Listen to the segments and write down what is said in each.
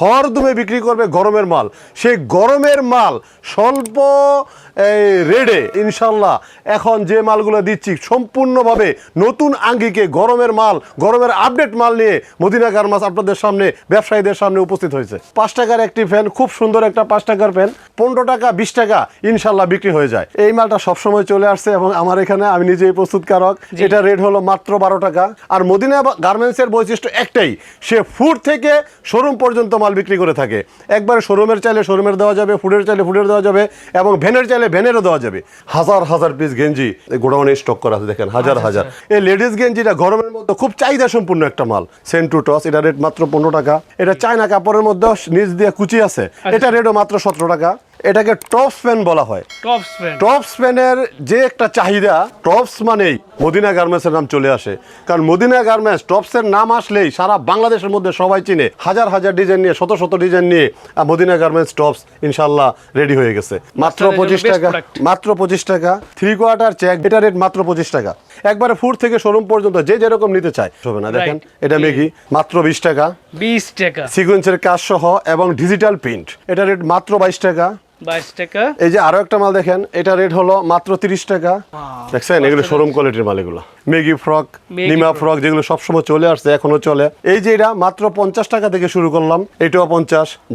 হরদমে বিক্রি করবে গরমের মাল। সেই গরমের মাল স্বল্প এই, রেডে ইনশাল্লাহ এখন যে মালগুলো দিচ্ছি সম্পূর্ণভাবে নতুন আঙ্গিকে গরমের মাল গরমের আপডেট মাল নিয়ে মদিনা গার্মাস আপনাদের সামনে ব্যবসায়ীদের সামনে উপস্থিত হয়েছে। পাঁচ টাকার একটি ফ্যান খুব সুন্দর একটা পাঁচ টাকার ফ্যান পনেরো টাকা বিশ টাকা ইনশাল্লাহ বিক্রি হয়ে যায়। এই মালটা সবসময় চলে আসছে এবং আমার এখানে আমি নিজেই প্রস্তুতকারক। এটা রেট হলো মাত্র বারো টাকা। আর মদিনা গার্মেন্টসের বৈশিষ্ট্য একটাই সে ফুড থেকে শোরুম পর্যন্ত মাল বিক্রি করে থাকে। একবার শোরুমের চাইলে শোরুমের দেওয়া যাবে ফুডের চাইলে ফুডের দেওয়া যাবে এবং ভ্যানের চাইলে ভ্যানেরও দেওয়া যাবে। হাজার হাজার পিস গেঞ্জি গোডাউনে স্টক করা আছে দেখেন হাজার হাজার। এই লেডিস গেঞ্জিটা গরমের মধ্যে খুব চাহিদা সম্পূর্ণ একটা মাল। সেন্টু টস এটা রেট মাত্র পনেরো টাকা। এটা চায়না কাপড়ের মধ্যে নিচ দিয়ে কুচি আছে। এটা রেটও মাত্র সতেরো টাকা। এটাকে টপস প্যান বলা হয়। টপ স্পেন টপস প্যানের যে একটা চাহিদা টপস মানেই মদিনা গার্মেন্টসের নাম চলে আসে। কারণ মদিনা গার্মেন্টস টপসের নাম আসলেই সারা বাংলাদেশের মধ্যে সবাই চিনে। হাজার হাজার ডিজাইন নিয়ে শত শত ডিজাইন নিয়ে মদিনা গার্মেন্টস টপস ইনশাল্লাহ রেডি হয়ে গেছে। মাত্র পঁচিশ টাকা মাত্র পঁচিশ টাকা থ্রি কোয়ার্টার চেক এটা রেট মাত্র পঁচিশ টাকা। একবারে ফুড থেকে শোরুম পর্যন্ত যে যেরকম নিতে চায়। হবে না দেখেন এটা মেগি মাত্র বিশ টাকা। বিশ টাকা। সিকোয়েন্সের কাজ সহ এবং ডিজিটাল প্রিন্ট এটা রেট মাত্র বাইশ টাকা। টাকা। এই যে আরও একটা মাল দেখেন এটা রেট হলো মাত্র তিরিশ টাকা। দেখছেন? এগুলো শোরুম কোয়ালিটির মাল এগুলো। মেগি ফ্রক নিমা ফ্রক। যেগুলো সবসময় চলে আসছে এখনও চলে। এই যে এটা মাত্র পঞ্চাশ টাকা থেকে শুরু করলাম এটাও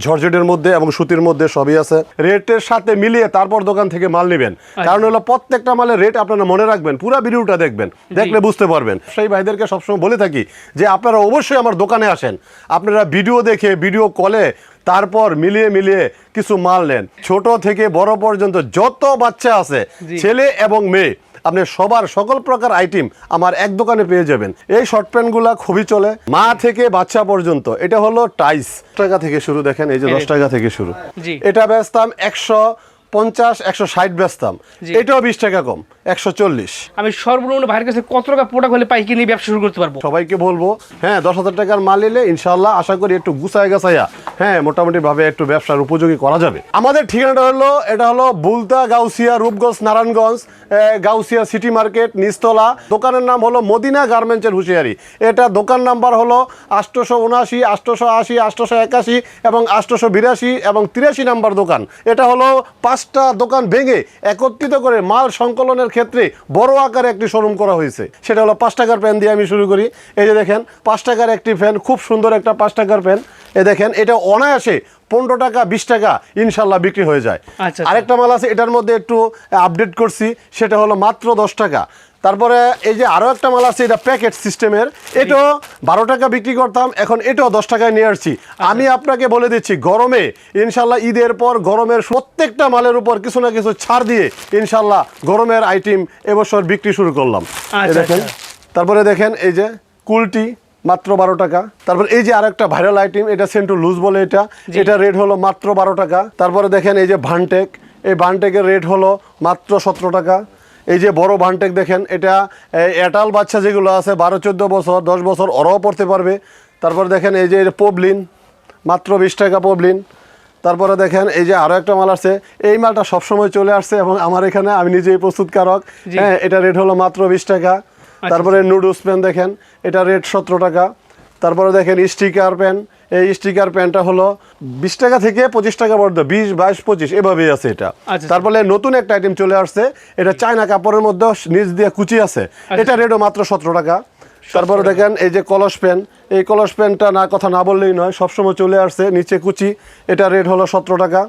ঝরঝটের মধ্যে এবং সুতির মধ্যে সবই আছে। রেটের সাথে মিলিয়ে তারপর দোকান থেকে মাল নেবেন। কারণ হলো প্রত্যেকটা মালের রেট আপনারা মনে রাখবেন পুরো ভিডিওটা দেখবেন। দেখলে বুঝতে পারবেন। সেই ভাইদেরকে সবসময় বলে থাকি যে আপনারা অবশ্যই আমার দোকানে আসেন। আপনারা ভিডিও দেখে ভিডিও কলে তারপর মিলিয়ে মিলিয়ে কিছু মাল নেন। ছোট থেকে বড় পর্যন্ত যত বাচ্চা আছে ছেলে এবং মেয়ে আপনি সবার সকল প্রকার আইটেম আমার এক দোকানে পেয়ে যাবেন। এই শর্ট প্যান্টগুলো খুবই চলে। মা থেকে বাচ্চা পর্যন্ত এটা হলো টাইস টাকা থেকে শুরু দেখেন এই যে দশ টাকা থেকে শুরু। এটা ব্যস্তাম একশো পঞ্চাশ একশো ষাট বেচতাম। এটাও বিশ টাকা কম একশো চল্লিশ। আমি সর্বনিম্ন ভাইয়ের কাছে কত টাকা প্রোডাক্ট হলে পাইকি নিয়ে ব্যবসা শুরু করতে পারব? সবাইকে বলব হ্যাঁ দশ হাজার টাকার মাল নিলে ইনশাল্লাহ আশা করি একটু গুছায় গাছাইয়া হ্যাঁ মোটামুটি ভাবে একটু ব্যবসার উপযোগী করা যাবে। আমাদের ঠিকানাটা হলো এটা হলো বুলতা গাউসিয়া রূপগঞ্জ নারায়ণগঞ্জ গাউসিয়া সিটি মার্কেট নিস্তলা দোকানের নাম হলো মদিনা গার্মেন্টসের হুঁশিয়ারি। এটা দোকান নাম্বার হলো আষ্টশো উনআশি আষ্টশো আশি আষ্টশো একাশি এবং আষ্টশো বিরাশি এবং তিরাশি নাম্বার দোকান। এটা হলো পাঁচটা দোকান ভেঙে একত্রিত করে মাল সংকলনের ক্ষেত্রে বড় আকারে একটি শোরুম করা হয়েছে। সেটা হলো পাঁচ টাকার প্যান দিয়ে আমি শুরু করি। এই যে দেখেন পাঁচ টাকার একটি ফ্যান খুব সুন্দর একটা পাঁচ টাকার প্যান এ দেখেন এটা অনায়াসে পনেরো টাকা বিশ টাকা ইনশাল্লাহ বিক্রি হয়ে যায়। আচ্ছা, আরেকটা মাল আছে এটার মধ্যে একটু আপডেট করছি। সেটা হলো মাত্র দশ টাকা। তারপরে এই যে আরও একটা মাল আছে এটা প্যাকেট সিস্টেমের এটাও বারো টাকা বিক্রি করতাম এখন এটাও দশ টাকায় নিয়ে আসছি। আমি আপনাকে বলে দিচ্ছি গরমে ইনশাল্লাহ ঈদের পর গরমের প্রত্যেকটা মালের উপর কিছু না কিছু ছাড় দিয়ে ইনশাল্লাহ গরমের আইটেম এবছর বিক্রি শুরু করলাম। আচ্ছা, দেখেন আচ্ছা। তারপরে দেখেন এই যে কুলটি মাত্র বারো টাকা। তারপর এই যে আরেকটা ভাইরাল আইটেম এটা সেন্টু লুজ বলে এটা। এটা রেট হলো মাত্র বারো টাকা। তারপরে দেখেন এই যে ভানটেক এই ভানটেকের রেট হলো মাত্র সতেরো টাকা। এই যে বড় ভানটেক দেখেন এটা এটাল বাচ্চা যেগুলো আছে বারো চোদ্দ বছর দশ বছর ওরাও পড়তে পারবে। তারপর দেখেন এই যে পবলিন মাত্র বিশ টাকা পবলিন। তারপরে দেখেন এই যে আরও একটা মাল আসছে এই মালটা সবসময় চলে আসছে এবং আমার এখানে আমি নিজেই প্রস্তুতকারক। হ্যাঁ এটা রেট হলো মাত্র বিশ টাকা। তারপরে নুডলস প্যান দেখেন এটা রেট সতেরো টাকা। তারপরে দেখেন স্টিকার প্যান এই স্টিকার প্যানটা হলো বিশ টাকা থেকে পঁচিশ টাকা পর্যন্ত বিশ বাইশ পঁচিশ এভাবেই আছে এটা। আচ্ছা। তারপরে নতুন একটা আইটেম চলে আসছে এটা চায়না কাপড়ের মধ্যে নিচ দিয়ে কুচি আছে। এটা রেটও মাত্র সতেরো টাকা। তারপরে দেখেন এই যে কলস প্যান এই কলস পেনটা না কথা না বললেই নয় সবসময় চলে আসছে নিচে কুচি। এটা রেট হলো সতেরো টাকা।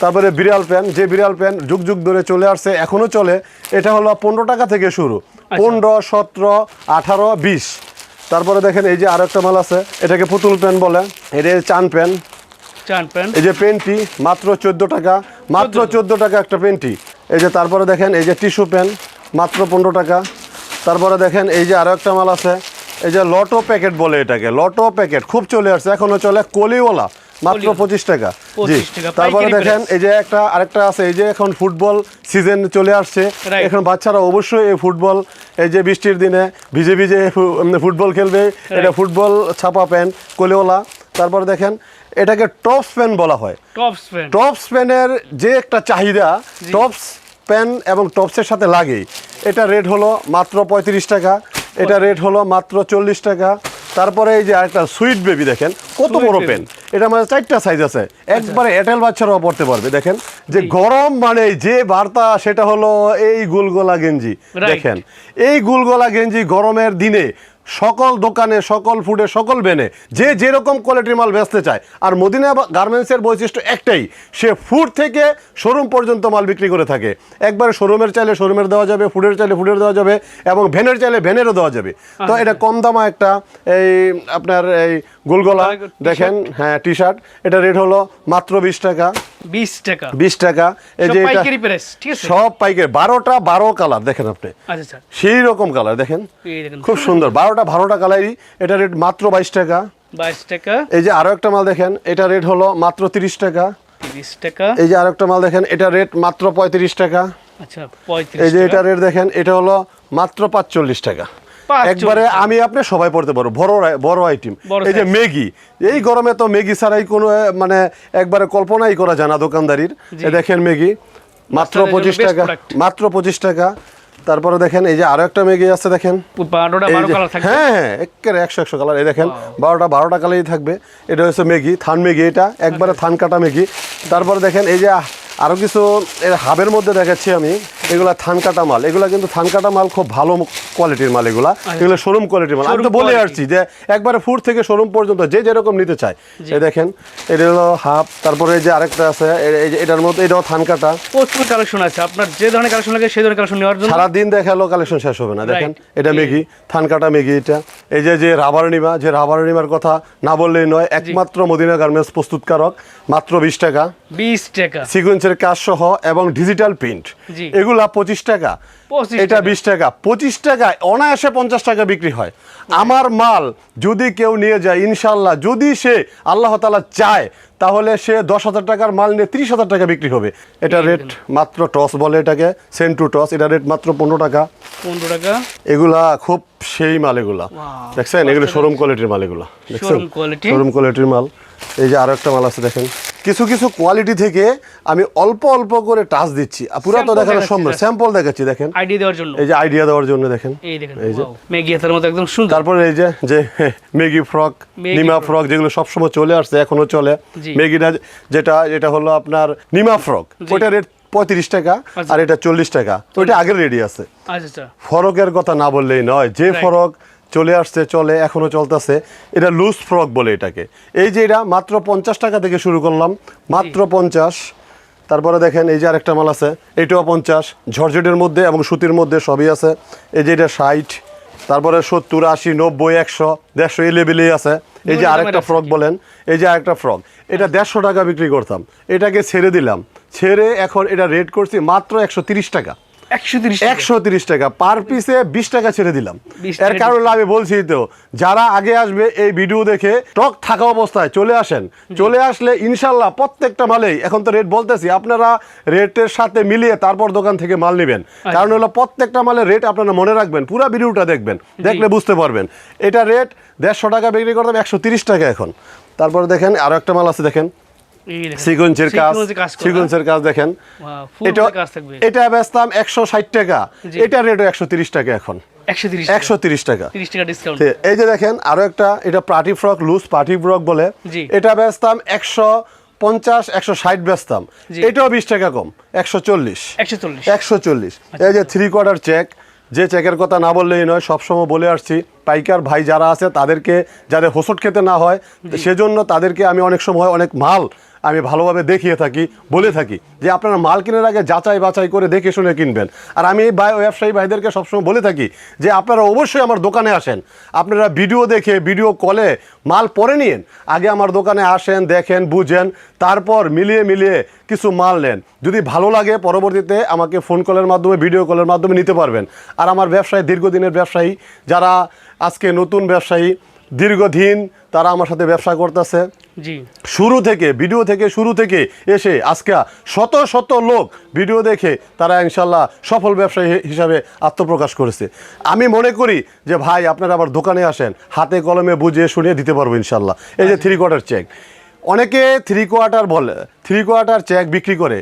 তারপরে বিড়াল প্যান যে বিড়াল পেন যুগ যুগ ধরে চলে আসছে এখনও চলে এটা হলো পনেরো টাকা থেকে শুরু। পনেরো সতেরো আঠারো বিশ। তারপরে দেখেন এই যে আরও একটা মাল আছে এটাকে পুতুল পেন বলে এটা চান পেন। চান প্যান্ট এই যে পেনটি মাত্র চোদ্দ টাকা মাত্র চোদ্দ টাকা। একটা পেনটি। এই যে তারপরে দেখেন এই যে টিস্যু পেন মাত্র পনেরো টাকা। তারপরে দেখেন এই যে আরও একটা মাল আছে এই যে লটো প্যাকেট বলে এটাকে লটো প্যাকেট খুব চলে আসছে এখনও চলে কলিওয়ালা মাত্র পঁচিশ টাকা। জি তারপরে দেখেন এই যে একটা আরেকটা আছে এই যে এখন ফুটবল সিজন চলে আসছে এখন বাচ্চারা অবশ্যই এই ফুটবল এই যে বৃষ্টির দিনে ভিজে ভিজে ফুটবল খেলবে এটা ফুটবল ছাপা প্যান্ট কোলেওয়ালা। তারপর দেখেন এটাকে টপস প্যান বলা হয়। টপ স্পেন টপস প্যানের যে একটা চাহিদা টপস প্যান এবং টপসের সাথে লাগে। এটা রেট হলো মাত্র পঁয়ত্রিশ টাকা এটা রেট হলো মাত্র চল্লিশ টাকা। তারপরে এই যে একটা সুইট বেবি দেখেন কত বড় পেন এটা মানে চারটা সাইজ আছে। একবারে এটেল বাচ্চারাও পড়তে পারবে দেখেন। যে গরম মানে যে বার্তা সেটা হলো এই গুলগোলা গেঞ্জি। দেখেন এই গুলগোলা গেঞ্জি গরমের দিনে সকল দোকানে সকল ফুডে সকল বেনে যে যেরকম কোয়ালিটির মাল বেচতে চায়। আর মদিনা গার্মেন্টসের বৈশিষ্ট্য একটাই সে ফুড থেকে শোরুম পর্যন্ত মাল বিক্রি করে থাকে। একবারে শোরুমের চাইলে শোরুমের দেওয়া যাবে ফুডের চাইলে ফুডের দেওয়া যাবে এবং ভ্যানের চাইলে ভ্যানেরও দেওয়া যাবে। তো এটা কম দামা একটা এই আপনার এই গোলগোলা দেখেন হ্যাঁ টি শার্ট এটা রেট হলো মাত্র বিশ টাকা। বিশ টাকা। বিশ টাকা। এই যে এটা ঠিক আছে? সব পাইকারি বারোটা বারো কালার দেখেন আপনি। আচ্ছা আচ্ছা। সেই রকম কালার দেখেন। খুব সুন্দর। বারোটা বারোটা কালারই। এটা রেট মাত্র বাইশ টাকা। বাইশ টাকা। এই যে আরও একটা মাল দেখেন এটা রেট হলো মাত্র তিরিশ টাকা। তিরিশ টাকা। এই যে আরও একটা মাল দেখেন এটা রেট মাত্র পঁয়ত্রিশ টাকা। আচ্ছা এই যে এটা রেট দেখেন এটা হলো মাত্র পাঁচচল্লিশ টাকা। 45 একবারে আমি আপনি সবাই পড়তে পারব। বড় বড় আইটেম এই যে। ম্যাগি এই গরমে তো ম্যাগি ছাড়াই কোনো মানে একবারে কল্পনাই করা যায় না দোকানদারির। দেখেন ম্যাগি মাত্র পঁচিশ টাকা। মাত্র পঁচিশ টাকা। তারপরে দেখেন এই যে আরও একটা ম্যাগি আছে দেখেন। হ্যাঁ হ্যাঁ একেবারে একশো একশো কালার এই দেখেন বারোটা বারোটা কালারই থাকবে। এটা হচ্ছে ম্যাগি থান ম্যাগি এটা। একবারে আচ্ছা। থান কাটা ম্যাগি তারপরে দেখেন এই যে আরও কিছু এর হাবের মধ্যে দেখাচ্ছি আমি। এগুলা থান কাটা মাল। এগুলা কিন্তু থান কাটা মাল খুব ভালো কোয়ালিটির মাল এগুলা। এগুলো শোরুম কোয়ালিটির মাল। আমি তো আচ্ছা। বলে আসছি যে একবারে ফুড থেকে শোরুম পর্যন্ত যে যেরকম নিতে চায়। এই দেখেন এটা হলো হাফ তারপরে যে আরেকটা আছে এটার মধ্যে এটাও থান কাটা প্রচুর কালেকশন আছে। আপনার যে ধরনের কালেকশন লাগে সেই ধরনের কালেকশন নেওয়ার জন্য সারাদিন দেখাল কালেকশন শেষ হবে না। দেখেন এটা মেগি থান কাটা মেগি এটা। এই যে যে রাবার নিমা যে রাবার নিমার কথা না বললেই নয় একমাত্র মদিনা গার্মেন্টস প্রস্তুতকারক মাত্র বিশ টাকা। বিশ টাকা। সিকোয়েন্সের কাজ সহ এবং ডিজিটাল প্রিন্ট জি। এগুলা পঁচিশ টাকা। এটা বিশ টাকা। পঁচিশ টাকায় অনায়াসে পঞ্চাশ টাকা বিক্রি হয়। আমার মাল যদি কেউ নিয়ে যায় ইনশাল্লাহ যদি সে আল্লাহ তালা চায় তাহলে সে দশ হাজার টাকার মাল নিয়ে তিরিশ হাজার টাকা বিক্রি হবে। এটা রেট মাত্র টস বলে এটাকে সেন্ট টু টস। এটা রেট মাত্র পনেরো টাকা। পনেরো টাকা। এগুলা খুব সেই মাল এগুলা। দেখছেন? এগুলো শোরুম কোয়ালিটির মাল এগুলা। দেখছেন? শোরুম কোয়ালিটির মাল। এই যে আরও একটা মাল আছে দেখেন। কিছু কিছু কোয়ালিটি থেকে আমি অল্প অল্প করে টাচ দিচ্ছি। পুরো তো দেখানো সম্ভব। স্যাম্পল দেখাচ্ছি দেখেন। আইডিয়া দেওয়ার জন্য। এই যে আইডিয়া দেওয়ার জন্য দেখেন। এই দেখেন এই যে। ম্যাগি হাতের মতো একদম সুন্দর। তারপরে এই যে যে মেগি ফ্রক নিমা ফ্রক যেগুলো সবসময় চলে আসছে এখনও চলে। মেগিটা যেটা এটা হলো আপনার নিমা ফ্রক। ওইটা রেট পঁয়ত্রিশ টাকা আচ্ছা। আর এটা চল্লিশ টাকা। তো এটা আগের রেডি আছে আচ্ছা আচ্ছা। ফরকের কথা না বললেই নয়। যে ফরক চলে আসছে চলে এখনও চলতেছে। এটা লুজ ফ্রক বলে এটাকে। এই যে এটা মাত্র পঞ্চাশ টাকা থেকে শুরু করলাম মাত্র পঞ্চাশ। তারপরে দেখেন এই যে আরেকটা মাল আছে এটাও পঞ্চাশ। ঝরঝটের মধ্যে এবং সুতির মধ্যে সবই আছে। এই যে এটা ষাট তারপরে সত্তর আশি নব্বই একশো দেড়শো এই লেভেলেই আছে। এই যে আরেকটা ফ্রক বলেন এই যে আরেকটা ফ্রক এটা দেড়শো টাকা বিক্রি করতাম। এটাকে ছেড়ে দিলাম। ছেড়ে এখন এটা রেট করছি মাত্র একশো তিরিশ টাকা। একশো তিরিশ টাকা। পার পিসে বিশ টাকা ছেড়ে দিলাম। এর টাকা কারণে আমি বলছি তো যারা আগে আসবে এই ভিডিও দেখে স্টক থাকা অবস্থায় চলে আসেন। চলে আসলে ইনশাল্লাহ প্রত্যেকটা মালেই এখন তো রেট বলতেছি আপনারা রেটের সাথে মিলিয়ে তারপর দোকান থেকে মাল নেবেন। কারণ হলো প্রত্যেকটা মালের রেট আপনারা মনে রাখবেন পুরো ভিডিওটা দেখবেন দেখলে বুঝতে পারবেন। এটা রেট দেড়শো টাকা বিক্রি করতাম একশো তিরিশ টাকা এখন। তারপরে দেখেন আরও একটা মাল আছে দেখেন। সিকোয়েন্সের কাজ কাজ সিকোয়েন্সের কাজ দেখেন। এটা এটা বেচতাম একশো ষাট টাকা। এটা একশো তিরিশ টাকা এখন। একশো তিরিশ একশো তিরিশ টাকা। তিরিশ টাকা ডিসকাউন্ট এই যে দেখেন আরও একটা এটা party frock loose party frock বলে। এটা বেচতাম একশো পঞ্চাশ একশো ষাট বেচতাম। এটাও বিশ টাকা কম একশো চল্লিশ। একশো চল্লিশ। একশো চল্লিশ। এই যে থ্রি কোয়ার্টার চেক যে চেকের কথা না বললেই নয় সবসময় বলে আসছি পাইকার ভাই যারা আছে তাদেরকে যাদের হোসট খেতে না হয় সেজন্য তাদেরকে আমি অনেক সময় অনেক মাল আমি ভালোভাবে দেখিয়ে থাকি, বলে থাকি যে আপনারা মাল কেনার আগে যাচাই বাছাই করে দেখে শুনে কিনবেন। আর আমি এই ব্যবসায়ী ভাইদেরকে সবসময় বলে থাকি যে আপনারা অবশ্যই আমার দোকানে আসেন। আপনারা ভিডিও দেখে, ভিডিও কলে মাল পরে নিন আগে আমার দোকানে আসেন, দেখেন, বুঝেন, তারপর মিলিয়ে মিলিয়ে কিছু মাল নেন। যদি ভালো লাগে, পরবর্তীতে আমাকে ফোন কলের মাধ্যমে, ভিডিও কলের মাধ্যমে নিতে পারবেন। আর আমার ব্যবসায়ী, দীর্ঘদিনের ব্যবসায়ী, যারা আজকে নতুন ব্যবসায়ী, দীর্ঘদিন তারা আমার সাথে ব্যবসা করতেছে। জি। শুরু থেকে ভিডিও থেকে শুরু থেকে এসে আজকে শত শত লোক ভিডিও দেখে তারা ইনশাল্লাহ সফল ব্যবসায়ী হিসাবে আত্মপ্রকাশ করেছে। আমি মনে করি যে ভাই আপনারা আবার দোকানে আসেন হাতে কলমে বুঝিয়ে শুনিয়ে দিতে পারব ইনশাল্লাহ। এই যে থ্রি কোয়ার্টার চেক অনেকে থ্রি কোয়ার্টার বলে থ্রি কোয়ার্টার চেক বিক্রি করে।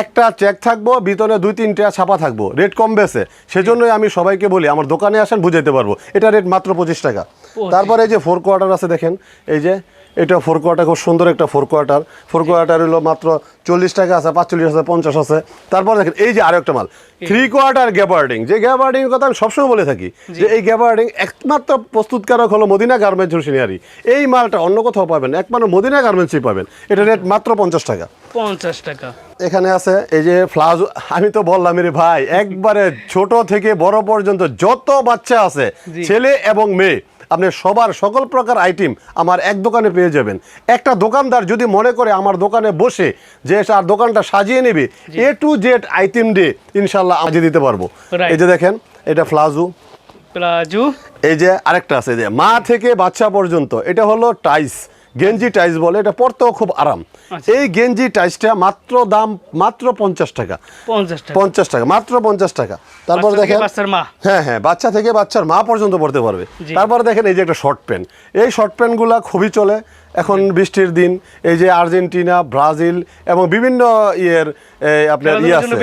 একটা চেক থাকব ভিতরে দুই তিনটা ছাপা থাকব। রেট কম বেছে সেজন্যই আমি সবাইকে বলি আমার দোকানে আসেন বুঝাইতে পারব। এটা রেট মাত্র পঁচিশ টাকা। তারপরে এই যে ফোর কোয়ার্টার আছে দেখেন এই যে এটা ফোর কোয়ার্টার খুব সুন্দর একটা ফোর কোয়ার্টার ফোর কোয়ার্টার হলো মাত্র চল্লিশ টাকা আছে পাঁচচল্লিশ আছে পঞ্চাশ আছে। তারপর দেখেন এই যে আরও একটা মাল থ্রি কোয়ার্টার গ্যাবার্ডিং যে গ্যাবার্ডিং কথা আমি সবসময় বলে থাকি যে এই গ্যাবার্ডিং একমাত্র প্রস্তুতকারক হলো মদিনা গার্মেন্টস হুশিনিয়ারি এই মালটা অন্য কোথাও পাবেন একমাত্র মদিনা গার্মেন্টসই পাবেন। এটা রেট মাত্র পঞ্চাশ টাকা। পঞ্চাশ টাকা। এখানে আছে এই যে ফ্লাজ আমি তো বললাম রে ভাই একবারে ছোট থেকে বড় পর্যন্ত যত বাচ্চা আছে ছেলে এবং মেয়ে আপনি সবার সকল প্রকার আইটেম আমার এক দোকানে পেয়ে যাবেন। একটা দোকানদার যদি মনে করে আমার দোকানে বসে যে আর দোকানটা সাজিয়ে নেবে A to Z item day ইনশাল্লাহ আজ দিতে পারব। এই যে দেখেন এটা ফ্লাজু প্লাজু। এই যে আরেকটা আছে যে মা থেকে বাচ্চা পর্যন্ত এটা হলো টাইস। গেঞ্জি টাইস বলে এটা পরতেও খুব আরাম। আচ্ছা। এই গেঞ্জি টাইসটা মাত্র দাম মাত্র পঞ্চাশ টাকা। পঞ্চাশ টাকা। মাত্র পঞ্চাশ টাকা। তারপর দেখেন হ্যাঁ হ্যাঁ বাচ্চা থেকে বাচ্চার মা পর্যন্ত পড়তে পারবে। তারপর দেখেন এই যে একটা শর্ট প্যান্ট এই শর্ট প্যান্টগুলো খুবই চলে। এখন বৃষ্টির দিন এই যে আর্জেন্টিনা ব্রাজিল এবং বিভিন্ন ইয়ের আপনার ইয়ে আছে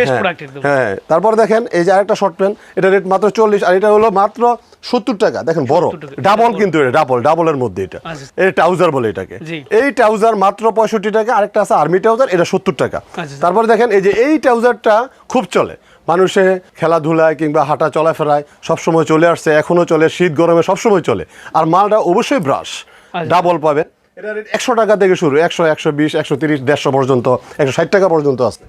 হ্যাঁ, হ্যাঁ তারপর দেখেন এই যে আরেকটা শর্ট প্যান্ট এটা রেট মাত্র চল্লিশ আর এটা হলো মাত্র সত্তর টাকা দেখেন বড়। ডাবল কিন্তু এটা ডাবল ডাবলের মধ্যে এটা। আচ্ছা। এই ট্রাউজার বলে এটাকে। এই ট্রাউজার মাত্র পঁয়ষট্টি টাকা আরেকটা আছে আর্মি ট্রাউজার এটা সত্তর টাকা। তারপরে দেখেন এই যে এই ট্রাউজারটা খুব চলে। মানুষে খেলাধুলায় কিংবা হাঁটা চলাফেরায় সবসময় চলে আসছে এখনও চলে শীত গরমে সবসময় চলে। আর মালটা অবশ্যই ব্রাশ আচ্ছা। ডাবল পাবে এটা একশো টাকা থেকে শুরু একশো একশো বিশ একশো তিরিশ দেড়শো পর্যন্ত একশো ষাট টাকা পর্যন্ত আছে।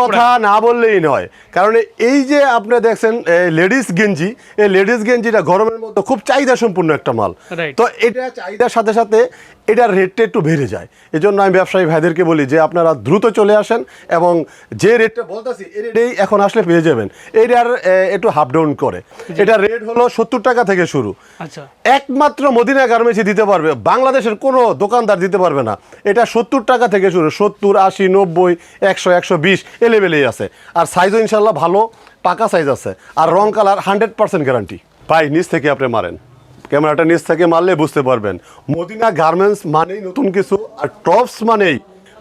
কথা না বললেই নয়। কারণ এই যে আপনি দেখছেন লেডিস গেঞ্জি এই লেডিস গেঞ্জিটা গরমের মধ্যে খুব চাহিদা সম্পূর্ণ একটা মাল। তো এটা চাহিদার সাথে সাথে এটার রেটটা একটু বেড়ে যায়। এই জন্য আমি ব্যবসায়ী ভাইদেরকে বলি যে আপনারা দ্রুত চলে আসেন এবং যে রেটটা বলতেছি এই রেটেই এখন আসলে পেয়ে যাবেন। এইটার এ, একটু হাফ ডাউন করে। এটা রেট হলো সত্তর টাকা থেকে শুরু। আচ্ছা। একমাত্র মদিনা গার্মেন্টসই দিতে পারবে বাংলাদেশের কোনো দোকানদার দিতে পারবে না। এটা সত্তর টাকা থেকে শুরু সত্তর আশি নব্বই একশো একশো বিশ এলেবেলেই আছে। আর সাইজও ইনশাল্লাহ ভালো পাকা সাইজ আছে। আর রং কালার হান্ড্রেড পার্সেন্ট গ্যারান্টি ভাই নিচ থেকে আপনি মারেন। ক্যামেরাটা নিচ থেকে মারলে বুঝতে পারবেন। মদিনা গার্মেন্টস মানেই নতুন কিছু আর টপস মানেই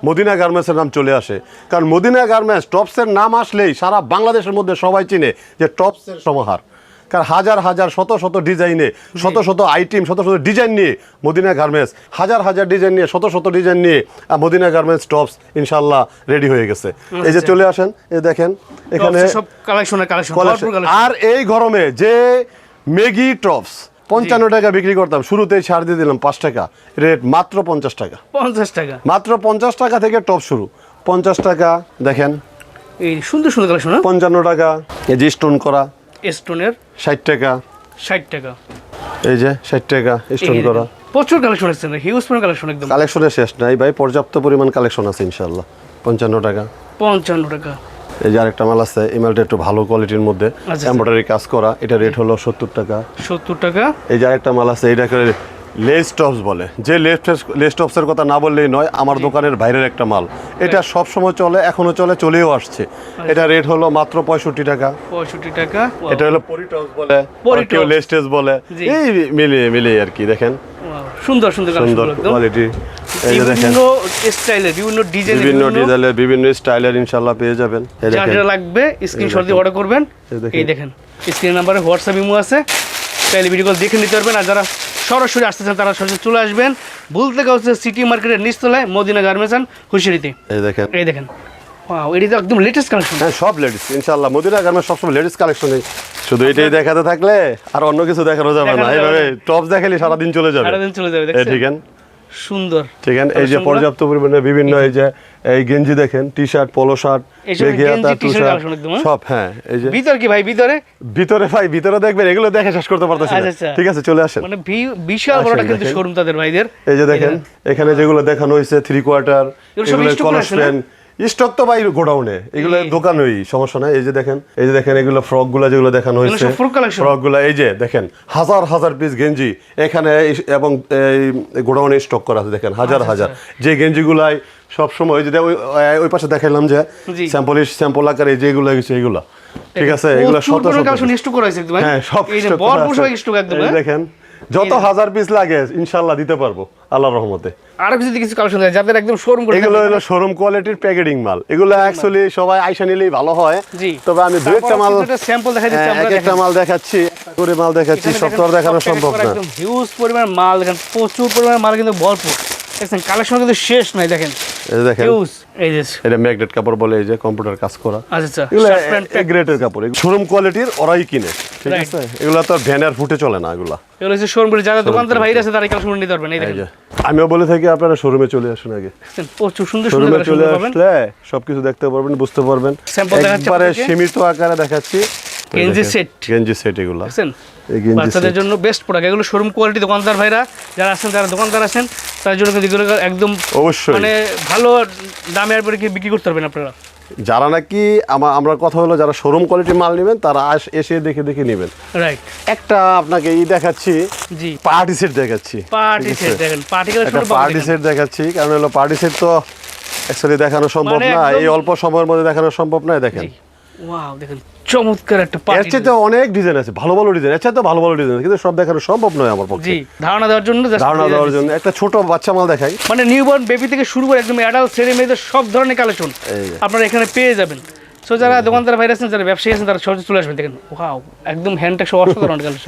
মদিনা গার্মেন্টসের নাম চলে আসে। কারণ মদিনা গার্মেন্টস টপসের নাম আসলেই সারা বাংলাদেশের মধ্যে সবাই চিনে যে টপসের সমাহার। কারণ হাজার হাজার শত শত ডিজাইনে শত শত আইটেম শত শত ডিজাইন নিয়ে মদিনা গার্মেন্টস হাজার হাজার ডিজাইন নিয়ে শত শত ডিজাইন নিয়ে মদিনা গার্মেন্টস টপস ইনশাল্লাহ রেডি হয়ে গেছে। এই যে চলে আসেন এই দেখেন এখানে আর এই গরমে যে ম্যাগি টপস পঞ্চান্ন টাকা বিক্রি করতাম শুরুতেই ছাড় দিয়ে দিলাম পাঁচ টাকা। রেট মাত্র পঞ্চাশ টাকা। পঞ্চাশ টাকা। মাত্র পঞ্চাশ টাকা থেকে টপ শুরু। পঞ্চাশ টাকা দেখেন। এই সুন্দর সুন্দর কালেকশন হ্যাঁ? পঞ্চান্ন টাকা এই যে স্টোন করা। স্টোনের ষাট টাকা। ষাট টাকা। এই যে ষাট টাকা স্টোন করা। প্রচুর কালেকশন আছে হিউজ পরিমাণ কালেকশন একদম। কালেকশনের শেষ নাই ভাই পর্যাপ্ত পরিমাণ কালেকশন আছে ইনশাল্লাহ পঞ্চান্ন টাকা। পঞ্চান্ন টাকা। এই যে আরেকটা মাল আছে এই মালটা একটু ভালো কোয়ালিটির মধ্যে আচ্ছা। এমব্রয়ডারি কাজ করা এটা রেট হলো সত্তর টাকা। সত্তর টাকা। এই যে আরেকটা মাল আছে এটাকে লেস টপস বলে। যে লেস টপসের কথা না বললেই নয় আমার দোকানের বাইরের একটা মাল। এটা সব সময় চলে এখনও চলে চলেও আসছে। এটা রেট হলো মাত্র পঁয়ষট্টি টাকা। পঁয়ষট্টি টাকা। এটা হলো পরি টপস বলে কেউ লেস টেস বলে। এই মিলিয়ে মিলিয়ে আর কি দেখেন। সুন্দর সুন্দর সুন্দর কোয়ালিটি বিভিন্ন স্টাইলের বিভিন্ন ডিজাইনের বিভিন্ন ডিজাইনের বিভিন্ন স্টাইলের ইনশাল্লাহ পেয়ে যাবেন। এই যা দেখেন। যা লাগবে স্ক্রিনশট দিয়ে অর্ডার করবেন। এই দেখেন। স্ক্রিন নাম্বারে হোয়াটসঅ্যাপ ইমো আছে। চাইলে ভিডিও কল দেখে নিতে পারবেন। আর যারা সরাসরি আসতে চান তারা সরাসরি চলে আসবেন। ভুল হচ্ছে সিটি মার্কেটের নিচতলায় মদিনা গার্মেন্টস অ্যান্ড হুশিয়ারিতে। এই দেখেন। এই দেখেন। ওয়াও এটি একদম লেটেস্ট কালেকশন হ্যাঁ সব মদিনা গার্মেন্টস সবসময় লেডিস কালেকশনে শুধু এটাই দেখাতে থাকলে আর অন্য কিছু দেখানো যাবে না। যাবে এইভাবে টপস দেখালে সারাদিন চলে যাবে। সারাদিন চলে যাবে এই দেখছেন ঠিক আছে? এই যে পর্যাপ্ত পরিমাণে বিভিন্ন এই যে এই গেঞ্জি দেখেন টি শার্ট পলো শার্ট? সব হ্যাঁ এই যে ভিতর কি ভাই ভিতরে? ভিতরে ভাই ভিতরে দেখবেন এগুলো দেখে শেষ করতে পারতেছি না। আচ্ছা, আচ্ছা। ঠিক আছে চলে আসেন। মানে বিশাল বড়টা কিন্তু শোরুম তাদের ভাইদের। এই যে দেখেন এখানে যেগুলো দেখানো হয়েছে থ্রি কোয়ার্টার এগুলো কলার স্টক তো ভাই গোডাউনে এগুলো এই- দোকানেই সমস্যা নাই। এই যে দেখেন এই যে দেখেন এগুলো ফ্রকগুলো যেগুলো দেখানো হয়েছে? ফ্রকগুলো এই যে দেখেন হাজার হাজার পিস গেঞ্জি এখানে এবং এই গোডাউনে স্টক করা আছে দেখেন হাজার আচ্ছা, হাজার। যে গেঞ্জিগুলাই সব সময় ওই যে ওই ওই পাশে দেখাইলাম যে। স্যাম্পল স্যাম্পল আকারে যেগুলো গেছে এগুলো। ঠিক আছে এগুলো শত শত স্টক করা হয়েছে একদম হ্যাঁ সব স্টক একদম হ্যাঁ? দেখেন যত হাজার পিস লাগে ইনশাল্লাহ দিতে পারব আল্লাহর রহমতে। আরও কিছু কিছু কালেকশন আছে যাদের একদম শোরুম এগুলো হলো শোরুম কোয়ালিটির প্যাকেটিং মাল। এগুলো অ্যাকচুয়ালি সবাই আইসা নিলেই ভালো হয়। তবে আমি দু একটা মাল স্যাম্পল দেখা যাচ্ছে আমরা একটা মাল দেখাচ্ছি পুরো করে মাল দেখাচ্ছি সব তো দেখানো সম্ভব না। একদম হিউজ পরিমাণ মাল এখানে প্রচুর পরিমাণ মাল কিন্তু ভরপুর। দেখছেন কালেকশন কিন্তু শেষ নাই দেখেন। এই দেখেন এই যে এটা ম্যাগনেট কাপড় বলে এই যে কম্পিউটার কাজ করা। আচ্ছা আচ্ছা এগুলো গ্রেটের কাপড় শোরুম কোয়ালিটির ওরাই কিনে ঠিক আছে? এগুলো তো ভ্যানের ফুটে চলে না এগুলা। এগুলো হচ্ছে শোরুম করে যারা দোকানদার ভাইরা আছে তারা কালেকশন নিতে পারবেন এই দেখেন। আমিও বলে থাকি আপনারা শোরুমে চলে আসুন আগে। প্রচুর সুন্দর শোরুমে চলে আসলে সবকিছু দেখতে পারবেন বুঝতে পারবেন। একবারে সীমিত আকারে দেখাচ্ছি। গেঞ্জি সেট। গেঞ্জি সেট এগুলো। গেঞ্জি বাচ্চাদের জন্য বেস্ট প্রোডাক্ট এগুলো শোরুম কোয়ালিটি দোকানদার ভাইরা যারা আছেন যারা দোকানদার আছেন তার জন্য কিন্তু এগুলো একদম অবশ্যই। মানে ভালো দামে আর কি বিক্রি করতে পারবেন আপনারা। যারা নাকি আমা- আমরা কথা হলো যারা শোরুম কোয়ালিটির মাল নেবেন তারা আস এসে দেখে দেখে নেবেন। রাইট একটা আপনাকে ই দেখাচ্ছি জি। পার্টি সেট দেখাচ্ছি। পার্টি সেট দেখেন পার্টি একটা পার্টি সেট দেখাচ্ছি কারণ হলো পার্টি সেট তো অ্যাকচুয়ালি দেখানো সম্ভব মানে না এই অল্প সময়ের মধ্যে দেখানো সম্ভব নয় দেখেন। ওয়াও দেখেন। চমৎকার একটা এর চেয়ে তো অনেক ডিজাইন আছে ভালো ভালো ডিজাইন এর তো ভালো ভালো ডিজাইন আছে কিন্তু সব দেখানো সম্ভব নয় আমার পক্ষে। জি ধারণা দেওয়ার জন্য ধারণা দেওয়ার জন্য একটা ছোট বাচ্চা মাল দেখাই। মানে নিউবর্ন বেবি থেকে শুরু করে একদম অ্যাডাল্ট ছেলে মেয়েদের সব ধরনের কালেকশন আপনারা এখানে পেয়ে যাবেন। সো যারা দোকানদার ভাইরাস আছেন যারা ব্যবসায়ী আছেন তারা সহজে চলে আসবেন দেখেন। ওয়াও একদম হ্যান্ডটা সব অসাধারণ কালেকশন